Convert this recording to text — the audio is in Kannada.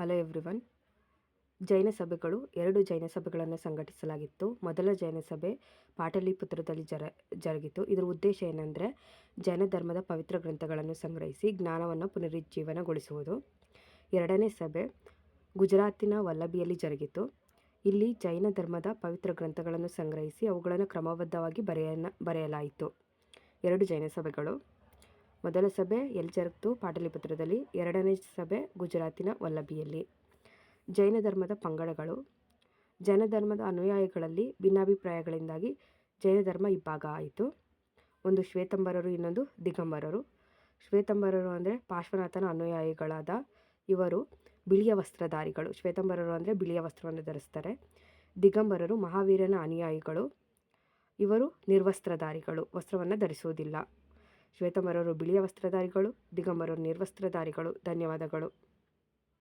ಹಲೋ ಎವ್ರಿವನ್ ಜೈನ ಸಭೆಗಳು ಎರಡು ಜೈನ ಸಭೆಗಳನ್ನು ಸಂಘಟಿಸಲಾಗಿತ್ತು. ಮೊದಲ ಜೈನ ಸಭೆ ಪಾಟಲಿಪುತ್ರದಲ್ಲಿ ಜರ, ಜರುಗಿತು. ಇದರ ಉದ್ದೇಶ ಏನೆಂದರೆ ಜೈನ ಧರ್ಮದ ಪವಿತ್ರ ಗ್ರಂಥಗಳನ್ನು ಸಂಗ್ರಹಿಸಿ ಜ್ಞಾನವನ್ನು ಪುನರುಜ್ಜೀವನಗೊಳಿಸುವುದು. ಎರಡನೇ ಸಭೆ ಗುಜರಾತಿನ ವಲ್ಲಭಿಯಲ್ಲಿ ಜರುಗಿತು. ಇಲ್ಲಿ ಜೈನ ಧರ್ಮದ ಪವಿತ್ರ ಗ್ರಂಥಗಳನ್ನು ಸಂಗ್ರಹಿಸಿ ಅವುಗಳನ್ನು ಕ್ರಮಬದ್ಧವಾಗಿ ಬರೆಯನ್ನು ಬರೆಯಲಾಯಿತು. ಎರಡು ಜೈನ ಸಭೆಗಳು ಮೊದಲ ಸಭೆ ಎಲ್ ಜರುಗ್ತು ಪಾಟಲಿಪುತ್ರದಲ್ಲಿ, ಎರಡನೇ ಸಭೆ ಗುಜರಾತಿನ ವಲ್ಲಭಿಯಲ್ಲಿ ಜೈನ ಧರ್ಮದ ಪಂಗಡಗಳು. ಜೈನ ಧರ್ಮದ ಅನುಯಾಯಿಗಳಲ್ಲಿ ಭಿನ್ನಾಭಿಪ್ರಾಯಗಳಿಂದಾಗಿ ಜೈನ ಧರ್ಮ ಇಬ್ಬಾಗ ಆಯಿತು. ಒಂದು ಶ್ವೇತಂಬರರು, ಇನ್ನೊಂದು ದಿಗಂಬರರು. ಶ್ವೇತಂಬರರು ಅಂದರೆ ಪಾರ್ಶ್ವನಾಥನ ಅನುಯಾಯಿಗಳಾದ ಇವರು ಬಿಳಿಯ ವಸ್ತ್ರಧಾರಿಗಳು. ಶ್ವೇತಂಬರರು ಅಂದರೆ ಬಿಳಿಯ ವಸ್ತ್ರವನ್ನು ಧರಿಸ್ತಾರೆ. ದಿಗಂಬರರು ಮಹಾವೀರನ ಅನುಯಾಯಿಗಳು. ಇವರು ನಿರ್ವಸ್ತ್ರಧಾರಿಗಳು. ವಸ್ತ್ರವನ್ನು ಧರಿಸುವುದಿಲ್ಲ. ಶ್ವೇತಂಬರರು ಬಿಳಿಯ ವಸ್ತ್ರಧಾರಿಗಳು ದಿಗಂಬರರು ನಿರ್ವಸ್ತ್ರಧಾರಿಗಳು ಧನ್ಯವಾದಗಳು.